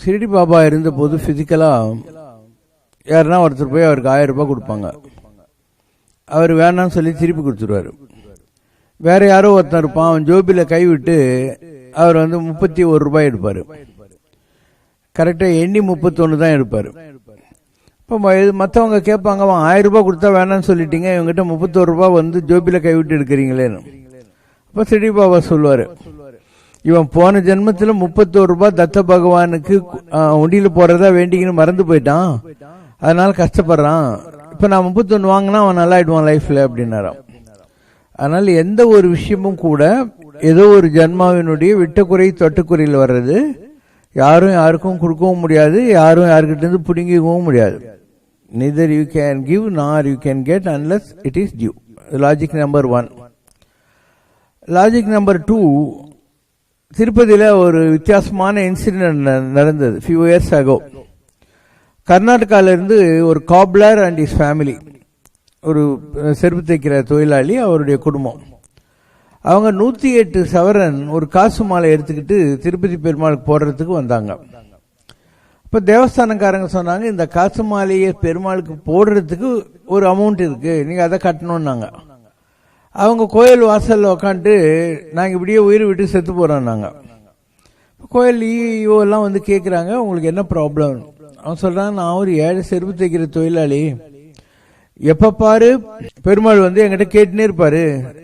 ஷிரடி பாபா இருந்தபோது ஃபிசிக்கலாக யாருன்னா ஒருத்தர் போய் அவருக்கு ஆயிரம் ரூபாய் கொடுப்பாங்க. அவர் வேணாம்னு சொல்லி திருப்பி கொடுத்துருவாரு. வேற யாரோ ஒருத்தன் இருப்பான் அவன் ஜோபியில் கைவிட்டு அவர் வந்து முப்பத்தி ஒரு ரூபாய் எடுப்பார். கரெக்டாக எண்ணி முப்பத்தொன்று தான் எடுப்பார். இப்போ மற்றவங்க கேட்பாங்க அவன் ஆயிரம் ரூபாய் கொடுத்தா வேணாம்னு சொல்லிட்டீங்க இவங்ககிட்ட முப்பத்தோரு ரூபாய் வந்து ஜோபியில் கைவிட்டு எடுக்கிறீங்களேன்னு. அப்போ சிடி பாபா சொல்லுவார் இவன் போன ஜென்மத்தில் முப்பத்தோரு ரூபாய் தத்த பகவானுக்கு உண்டியில் போறதா வேண்டிக்கின்னு மறந்து போயிட்டான். அதனால கஷ்டப்படுறான். இப்போ நான் முப்பத்தொன்று வாங்கினா அவன் நல்லா ஆயிடுவான் லைஃப்ல அப்படின்னாராம். அதனால எந்த ஒரு விஷயமும் கூட ஏதோ ஒரு ஜென்மாவினுடைய விட்டக்குறை தொட்டுக்குறையில் வர்றது யாரும் யாருக்கும் கொடுக்கவும் முடியாது யாரும் யாருக்கிட்ட இருந்து பிடுங்கிக்கவும் முடியாது. Neither you can give nor you can get unless it is due logic number one logic number two திருப்பதியில் ஒரு வித்தியாசமான இன்சிடென்ட் நடந்தது ஃபியூ இயர்ஸ் அகோ கர்நாடகாவிலேருந்து ஒரு காப்லர் அண்ட் இஸ் ஃபேமிலி ஒரு செருப்பு தைக்கிற தொழிலாளி அவருடைய குடும்பம். அவங்க நூற்றி எட்டு சவரன் ஒரு காசு மாலை எடுத்துக்கிட்டு திருப்பதி பெருமாளுக்கு போடுறதுக்கு வந்தாங்க. இப்போ தேவஸ்தானக்காரங்க சொன்னாங்க இந்த காசு மாலையை பெருமாளுக்கு போடுறதுக்கு ஒரு அமௌண்ட் இருக்குது நீங்கள் அதை கட்டணுன்னாங்க அவங்க கோயில் வாசலில் உக்காந்துட்டு நாங்கள் இப்படியே உயிர் விட்டு செத்து போகிறோம் நாங்கள் கோயில் ஈஓ எல்லாம் வந்து கேட்குறாங்க உங்களுக்கு என்ன ப்ராப்ளம் அவன் சொல்கிறாங்க நான் ஒரு ஏழை செருப்பு தைக்கிற தொழிலாளி. எப்போ பாரு பெருமாள் வந்து என்கிட்ட கேட்டுனே இருப்பார்.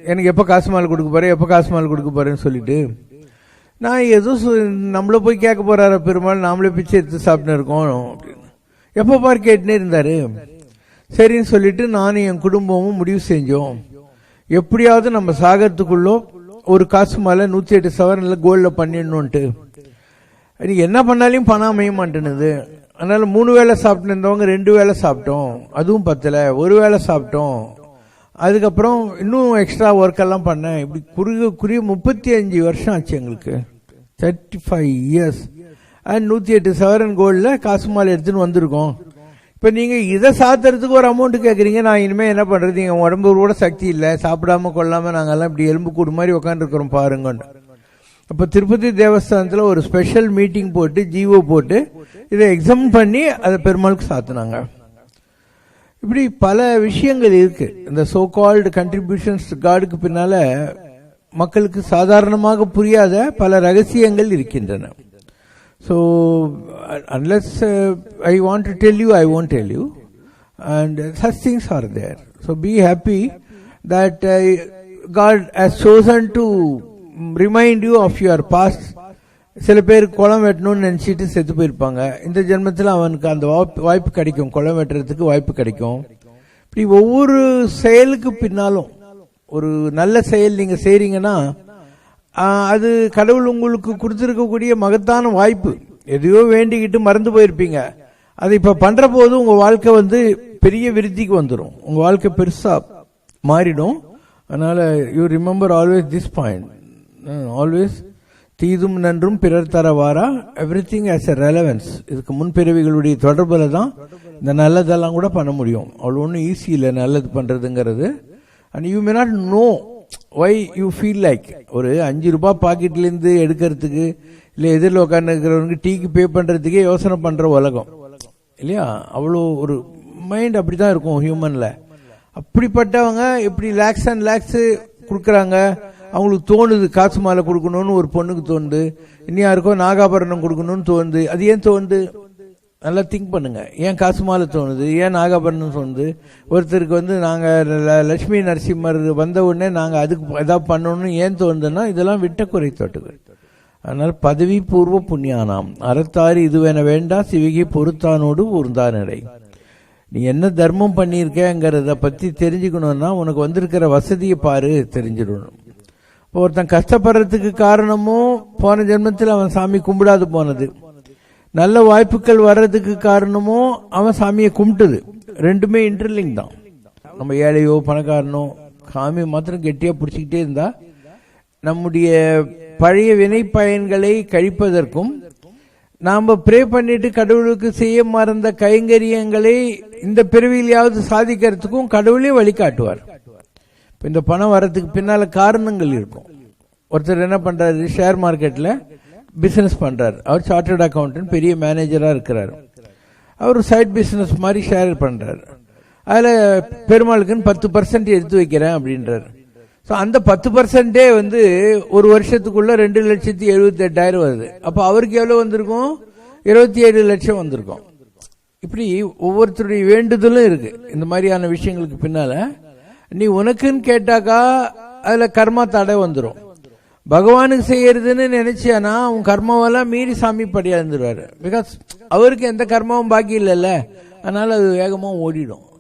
எனக்கு எப்போ காசு மால் கொடுக்க போகிறேன் எப்போ காசு மால் கொடுக்க போகிறேன்னு சொல்லிட்டு. நான் எதுவும் சொ- நம்மள போய் கேட்க போகிறார பெருமாள்? நாமளே பிச்சை எடுத்து சாப்பிட்டு இருக்கோம். அப்படின்னு எப்போ பாரு கேட்டுனே இருந்தார். சரின்னு சொல்லிட்டு நானும் என் குடும்பமும் முடிவு செஞ்சோம். எப்படியாவது நம்ம சாகறதுக்குள்ளோ ஒரு காசு மாலை நூற்றி எட்டு சவரனில் கோல்டில் பண்ணிடணுன்ட்டு இன்னைக்கு என்ன பண்ணாலையும் பணம் அமைய மாட்டேனுது அதனால் மூணு வேளை சாப்பிட்டு இருந்தவங்க ரெண்டு வேளை சாப்பிட்டோம். அதுவும் பத்தல ஒரு வேளை சாப்பிட்டோம். அதுக்கப்புறம் இன்னும் எக்ஸ்ட்ரா ஒர்க் எல்லாம் பண்ணேன். இப்படி குறுக குறுகிய முப்பத்தி அஞ்சு வருஷம் ஆச்சு எங்களுக்கு. தேர்ட்டி ஃபைவ் இயர்ஸ் அண்ட் நூற்றி எட்டு சவரன் கோல்டில் காசு மாலை எடுத்துன்னு வந்திருக்கோம். இப்போ நீங்கள் இதை சாத்துறதுக்கு ஒரு அமௌண்ட் கேட்குறீங்க நான் இனிமேல் என்ன பண்ணுறது எங்கள் உடம்பு கூட சக்தி இல்லை. சாப்பிடாம கொள்ளாமல் நாங்கள்லாம் இப்படி எலும்பு கூடு மாதிரி உட்காந்துருக்குறோம் பாருங்கன்னு. அப்போ திருப்பதி தேவஸ்தானத்தில் ஒரு ஸ்பெஷல் மீட்டிங் போட்டு ஜிஓ போட்டு இதை எக்ஸாம் பண்ணி அதை பெருமாளுக்கு சாத்துனாங்க. இப்படி பல விஷயங்கள் இருக்கு. இந்த சோ கால்டு கண்ட்ரிபியூஷன்ஸ் காடுக்கு பின்னால மக்களுக்கு சாதாரணமாக புரியாத பல ரகசியங்கள் இருக்கின்றன. So unless I want to tell you I you. Tell you such things things are there so be happy that God has chosen to remind you of your past. சில பேர் குளம் வெட்டணும்னு நினச்சிட்டு செத்து போயிருப்பாங்க இந்த ஜென்மத்தில் அவனுக்கு அந்த வாய்ப்பு வாய்ப்பு கிடைக்கும் குளம் வெட்டுறதுக்கு வாய்ப்பு கிடைக்கும் இப்படி ஒவ்வொரு செயலுக்கு பின்னாலும் ஒரு நல்ல செயல் நீங்கள் செய்கிறீங்கன்னா அது கடவுள் உங்களுக்கு கொடுத்துருக்கக்கூடிய மகத்தான வாய்ப்பு. எதையோ வேண்டிக்கிட்டு மறந்து போயிருப்பீங்க. அது இப்போ பண்ணுற போது உங்கள் வாழ்க்கை வந்து பெரிய விருத்திக்கு வந்துடும் உங்கள் வாழ்க்கை பெருசாக மாறிடும். அதனால் you remember always this point always தீதும் நன்றும் பிறர் தரவாரா? Everything as a relevance இதுக்கு முன்பிறவிகளுடைய தொடர்பில் தான் இந்த நல்லதெல்லாம் கூட பண்ண முடியும். அவ்வளோ ஒன்றும் ஈஸி இல்லை நல்லது பண்ணுறதுங்கிறது and you may not know why you feel like ஒரு அஞ்சு ரூபாய் பாக்கெட்லேருந்து எடுக்கிறதுக்கு இல்லை எதிரில் உட்காந்து இருக்கிறவனுக்கு டீக்கு பே பண்ணுறதுக்கே யோசனை பண்ணுற உலகம். இல்லையா? அவ்வளோ ஒரு மைண்ட் அப்படி தான் இருக்கும் ஹியூமனில் அப்படிப்பட்டவங்க இப்படி லேக்ஸ் அண்ட் லேக்ஸு கொடுக்குறாங்க. அவங்களுக்கு தோணுது காசு மாலை கொடுக்கணும்னு ஒரு பொண்ணுக்கு தோணுது. இனி யாருக்கோ நாகாபரணம் கொடுக்கணும்னு தோணுது. அது ஏன் தோணுது? நல்லா திங்க் பண்ணுங்க. ஏன் காசுமால தோணுது? ஏன் நாகாபரணம் தோணுது? ஒருத்தருக்கு வந்து நாங்கள் லட்சுமி நரசிம்மர் வந்த உடனே நாங்கள் அதுக்கு ஏதாவது பண்ணணும்னு ஏன் தோணுதுன்னா இதெல்லாம் விட்ட குறை தொட்டுகள். அதனால் பதவி பூர்வ புண்ணியானாம். அறத்தாறு இதுவென வேண்டா சிவிகை பொறுத்தானோடு ஊர்ந்தானடை நீ என்ன தர்மம் பண்ணியிருக்கேங்கிறத பற்றி தெரிஞ்சுக்கணுன்னா உனக்கு வந்திருக்கிற வசதியை பாரு தெரிஞ்சிடணும். இப்போ ஒருத்தன் கஷ்டப்படுறதுக்கு காரணமும் போன ஜென்மத்தில் அவன் சாமி கும்பிடாது போனது. நல்ல வாய்ப்புகள் வர்றதுக்கு காரணமும் அவன் சாமியை கும்பிட்டுது. ரெண்டுமே இன்டர்லிங் தான். நம்ம ஏழையோ பணக்காரனோ சாமி மாத்திரம் கெட்டியா பிடிச்சிக்கிட்டே இருந்தா நம்முடைய பழைய வினை பயன்களை கழிப்பதற்கும் நாம் ப்ரே பண்ணிட்டு கடவுளுக்கு செய்ய மறந்த கைங்கரியங்களை இந்த பிறவியிலையாவது சாதிக்கிறதுக்கும் கடவுளே வழிகாட்டுவார். இப்போ இந்த பணம் வர்றதுக்கு பின்னால காரணங்கள் இருக்கும். ஒருத்தர் என்ன பண்றாரு ஷேர் மார்க்கெட்டில் பிஸ்னஸ் பண்ணுறார் அவர் சார்ட்டர்ட் அக்கௌண்டன்ட் பெரிய மேனேஜராக இருக்கிறாரு. அவர் சைட் பிஸ்னஸ் மாதிரி ஷேர் பண்ணுறார் அதில் பெருமாளுக்குன்னு பத்து பர்சன்ட் எடுத்து வைக்கிறேன் அப்படின்றாரு. ஸோ அந்த பத்து பர்சன்டே வந்து ஒரு வருஷத்துக்குள்ளே ரெண்டு லட்சத்தி எழுபத்தெட்டாயிரம் வருது. அப்போ அவருக்கு எவ்வளோ வந்திருக்கும்? இருபத்தி ஏழு லட்சம் வந்திருக்கும். இப்படி ஒவ்வொருத்தருடைய வேண்டுதலும் இருக்கு. இந்த மாதிரியான விஷயங்களுக்கு பின்னால நீ உனக்குன்னு கேட்டாக்கா அதுல கர்மா தடை வந்துடும் பகவானுக்கு செய்யறதுன்னு நினைச்சியானா அவன் கர்மாவெல்லாம் மீறி சாமி படியா இருந்துருவாரு பிகாஸ் அவருக்கு எந்த கர்மாவும் பாக்கி இல்லைல்ல. அதனால அது வேகமாக ஓடிடும்.